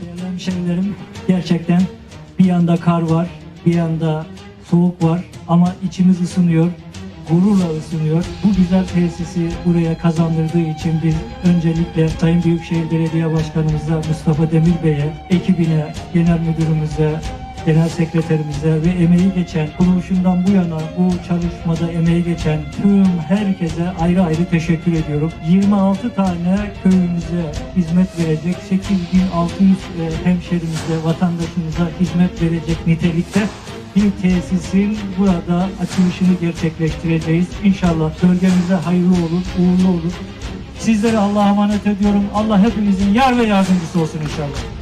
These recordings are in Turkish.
Değerli hemşehrilerim gerçekten bir yanda kar var, bir yanda soğuk var ama içimiz ısınıyor, gururla ısınıyor. Bu güzel tesisi buraya kazandırdığı için biz öncelikle Sayın Büyükşehir Belediye Başkanımıza Mustafa Demir Bey'e, ekibine, genel müdürümüze, genel sekreterimize ve emeği geçen, kuruluşundan bu yana bu çalışmada emeği geçen tüm herkese ayrı ayrı teşekkür ediyorum. 26 tane köyümüze hizmet verecek, 8600 e, hemşerimize, vatandaşımıza hizmet verecek nitelikte bir tesisin burada açılışını gerçekleştireceğiz. İnşallah bölgemize hayırlı olur, uğurlu olur. Sizlere Allah'a emanet ediyorum. Allah hepimizin yar ve yardımcısı olsun inşallah.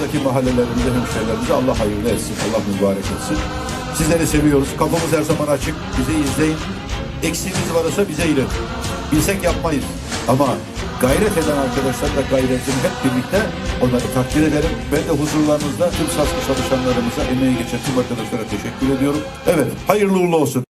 Buradaki mahallelerimize, hemşehrilerimize Allah hayırlı etsin, Allah mübarek etsin. Sizleri seviyoruz. Kapımız her zaman açık. Bizi izleyin. Eksiğimiz varsa bize iletin. Bilsek yapmayız. Ama gayret eden arkadaşlar da gayretini hep birlikte onları takdir ederim. Ben de huzurlarınızda tüm saskı çalışanlarımıza, emeği geçen tüm arkadaşlara teşekkür ediyorum. Evet, hayırlı uğurlu olsun.